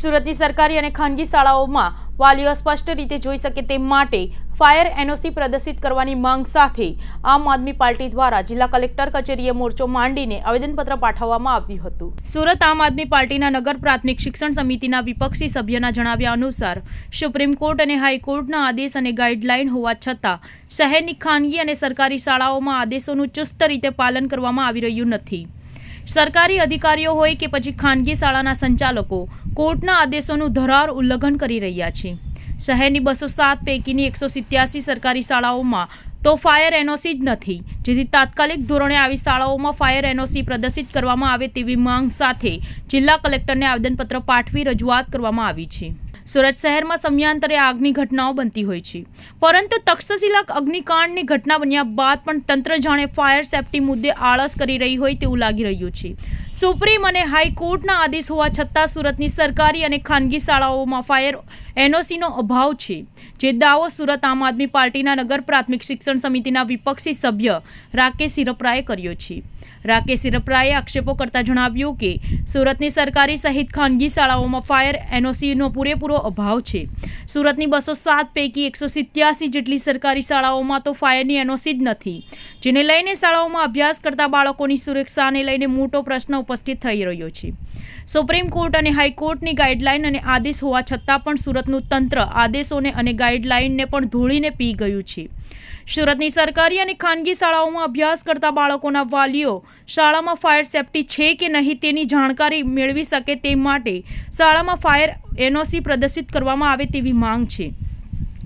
સુરતની સરકારી અને ખાનગી શાળાઓમાં વાલીઓ સ્પષ્ટ રીતે જોઈ શકે તે માટે ફાયર એનઓસી પ્રદર્શિત કરવાની માંગ સાથે આમ આદમી પાર્ટી દ્વારા જિલ્લા કલેક્ટર કચેરીએ મોરચો માંડીને આવેદનપત્ર પાઠવવામાં આવ્યું હતું. સુરત આમ આદમી પાર્ટીના નગર પ્રાથમિક શિક્ષણ સમિતિના વિપક્ષી સભ્યના જણાવ્યા અનુસાર સુપ્રીમ કોર્ટ અને હાઈકોર્ટના આદેશ અને ગાઈડલાઈન હોવા છતાં શહેરની ખાનગી અને સરકારી શાળાઓમાં આદેશોનું ચુસ્ત રીતે પાલન કરવામાં આવી રહ્યું નથી. સરકારી અધિકારીઓ હોય કે પછી ખાનગી શાળાના સંચાલકો, કોર્ટના આદેશોનું ધરાર ઉલ્લંઘન કરી રહ્યા છે. શહેરની બસો સાત પૈકીની એકસો સિત્યાસી સરકારી શાળાઓમાં તો ફાયર એનઓસી જ નથી. જેથી તાત્કાલિક ધોરણે આવી શાળાઓમાં ફાયર એનઓસી પ્રદર્શિત કરવામાં આવે તેવી માંગ સાથે જિલ્લા કલેક્ટરને આવેદનપત્ર પાઠવી રજૂઆત કરવામાં આવી છે. સુરત શહેરમાં સમયાંતરે આગની ઘટનાઓ બનતી હોય છે. પરંતુ તક્ષશિલા અગ્નિકાંડની ઘટના બન્યા બાદ પણ તંત્ર જાણે ફાયર સેફટી મુદ્દે આળસ કરી રહી હોય તેવું લાગી રહ્યું છે. સુપ્રીમ અને હાઈકોર્ટના આદેશ હોવા છતાં સુરતની સરકારી અને ખાનગી શાળાઓમાં ફાયર એનઓસીનો અભાવ છે. જે દાવો સુરત આમ આદમી પાર્ટીના નગર પ્રાથમિક શિક્ષણ સમિતિના વિપક્ષી સભ્ય રાકેશ સિરપરાએ કર્યો છે. રાકેશ સિરપરાએ આક્ષેપો કરતા જણાવ્યું કે, સુરતની સરકારી સહિત ખાનગી શાળાઓમાં ફાયર એનઓસીનો પૂરેપૂરો અભાવ છે. સુરતની બસો સાત પૈકી એકસો સિત્યાસી જેટલી સરકારી શાળાઓમાં તો ફાયરની એનઓસી જ નથી, જેને લઈને શાળાઓમાં અભ્યાસ કરતા બાળકોની સુરક્ષાને લઈને મોટો પ્રશ્ન ઉપસ્થિત થઈ રહ્યો છે. સુપ્રીમ કોર્ટ અને હાઈકોર્ટની ગાઈડલાઈન અને આદેશ હોવા છતાં પણ સુરતનું તંત્ર આદેશોને અને ગાઈડલાઈનને પણ ધોળીને પી ગયું છે. સુરતની સરકારી અને ખાનગી શાળાઓમાં અભ્યાસ કરતા બાળકોના વાલીઓ શાળામાં ફાયર સેફટી છે કે નહીં તેની જાણકારી મેળવી શકે તે માટે શાળામાં ફાયર એનઓસી પ્રદર્શિત કરવામાં આવે તેવી માંગ છે.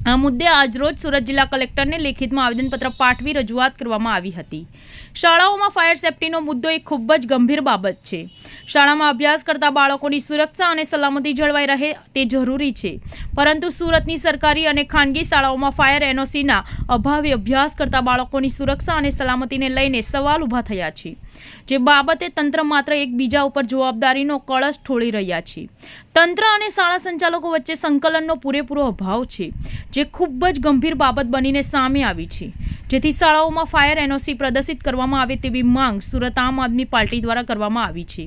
આ મુદ્દે આજરોજ સુરત જિલ્લા કલેક્ટરને લેખિતમાં આવેદનપત્ર પાઠવી રજૂઆત કરવામાં આવી હતી. શાળાઓમાં ફાયર સેફટીનો મુદ્દો એક ખૂબ જ ગંભીર બાબત છે. શાળામાં અભ્યાસ કરતા બાળકોની સુરક્ષા અને સલામતી જળવાઈ રહે તે જરૂરી છે. પરંતુ સુરતની સરકારી અને ખાનગી શાળાઓમાં ફાયર એનઓસીના અભાવે અભ્યાસ કરતા બાળકોની સુરક્ષા અને સલામતીને લઈને સવાલ ઊભા થયા છે. જે બાબતે તંત્ર માત્ર એકબીજા ઉપર જવાબદારીનો કળશ ઠોળી રહ્યા છે. તંત્ર અને શાળા સંચાલકો વચ્ચે સંકલનનો પૂરેપૂરો અભાવ છે. જે ખૂબ જ ગંભીર બાબત બનીને સામે આવી છે. જેથી શાળાઓમાં ફાયર એનઓસી પ્રદર્શિત કરવામાં આવે તેવી માંગ સુરત આમ આદમી પાર્ટી દ્વારા કરવામાં આવી છે.